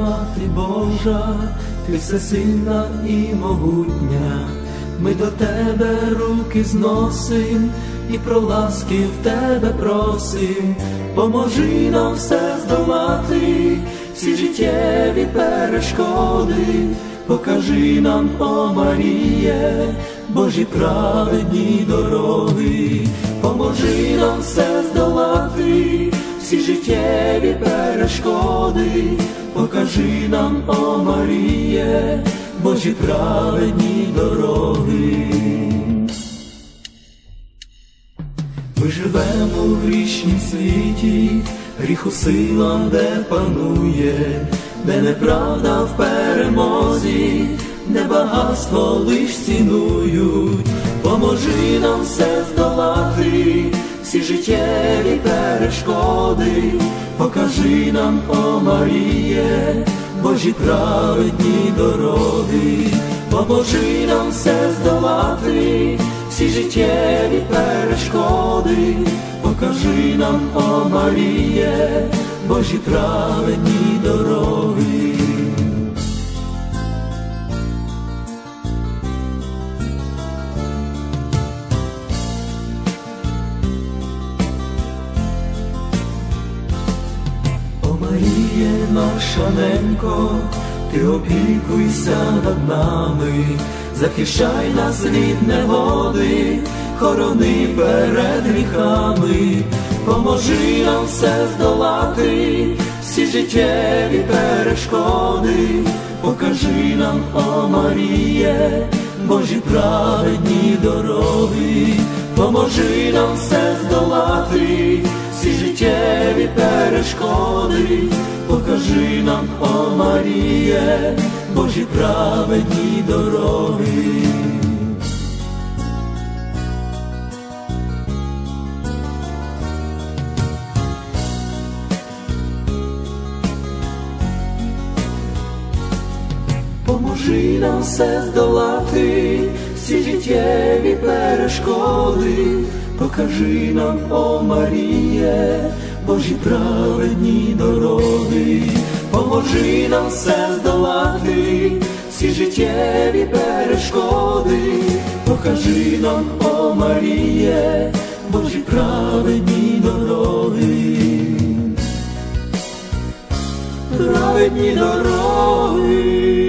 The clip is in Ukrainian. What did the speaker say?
мати Божа, ти всесильна і могутня, ми до тебе руки зносим і про ласки в тебе просим, поможи нам все здолати, всі життєві перешкоди, покажи нам, о Маріє, Божі праведні дороги, поможи нам все здолати, всі життєві перешкоди, покажи нам, о Маріє, Божі праведні дороги. Ми живемо в грішнім світі, гріху сила, де панує, де неправда в перемозі, де багатство лиш цінують, поможи нам все перешкоди, покажи нам, о Маріє, Божі праведні дороги, поможи нам все здолати, всі життєві перешкоди, покажи нам, о Маріє, Божі праведні дороги. Маріє, наша ти опікуйся над нами, захищай нас від негоди, хорони перед гріхами, поможи нам все здолати, всі життєві перешкоди, покажи нам, о Маріє, Божі праведні дороги, поможи нам все здолати, перешкоди, покажи нам, о Маріє, Божі праведні дороги. Поможи нам все здолати, всі життєві перешкоди, покажи нам, о Маріє, Божі праведні дороги, поможи нам все здолати, всі життєві перешкоди, покажи нам, о Маріє, Божі праведні дороги, праведні дороги.